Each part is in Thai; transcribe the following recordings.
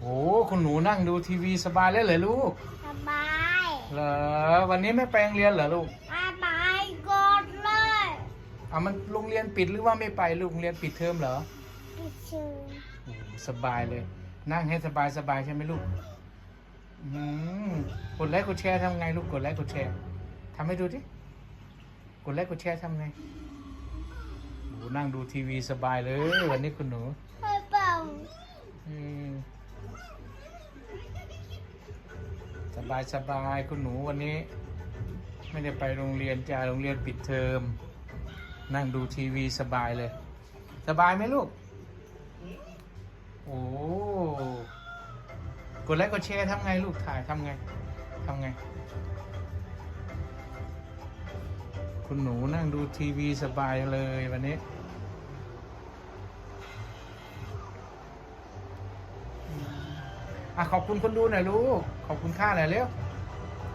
โอ้คุณหนูนั่งดูทีวีสบายแล้วเหรอลูก สบายเหรอวันนี้ไม่ไปโรงเรียนเหรอลูกสบายกดเลยอะมันโรงเรียนปิดหรือว่าไม่ไปลูกโรงเรียนปิดเทอมเหรอไปซื้อโอ้สบายเลย นั่งให้สบายสบายใช่ไหมลูกอืมกดไลค์กดแชร์ทำไงลูกกดไลค์กดแชร์ทำให้ดูดิกดไลค์กดแชร์ทำไงโอ้นั่งดูทีวีสบายเลย วันนี้คุณหนูไปเป่า บายสบายคุณหนูวันนี้ ไม่ได้ไปโรงเรียนจ้าโรงเรียนปิดเทอม นั่งดูทีวีสบายเลย สบายไหมลูก โอ้กดไลค์กดแชร์ทำไงลูกถ่ายทำไงทำไง คุณหนูนั่งดูทีวีสบายเลยวันนี้ อะขอบคุณคนดูหน่อยลูก ขอบคุณค่าหน่อยเร็ว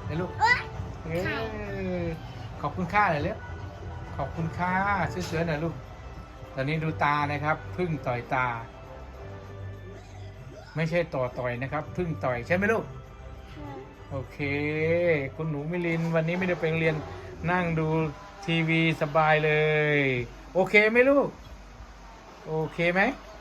เร็วลูกเอ้ยเอ้ยขอบคุณค่าหน่อยเร็ว ขอบคุณค่าซื้อเสือหน่อยลูก ตอนนี้ดูตานะครับ พึ่งต่อยตา ไม่ใช่ต่อต่อยนะครับ พึ่งต่อยใช่ไหมลูก โอเค คุณหนูมิลินวันนี้ไม่ได้ไปโรงเรียนนั่งดูทีวีสบายเลย โอเคไหมลูก โอเคไหมโ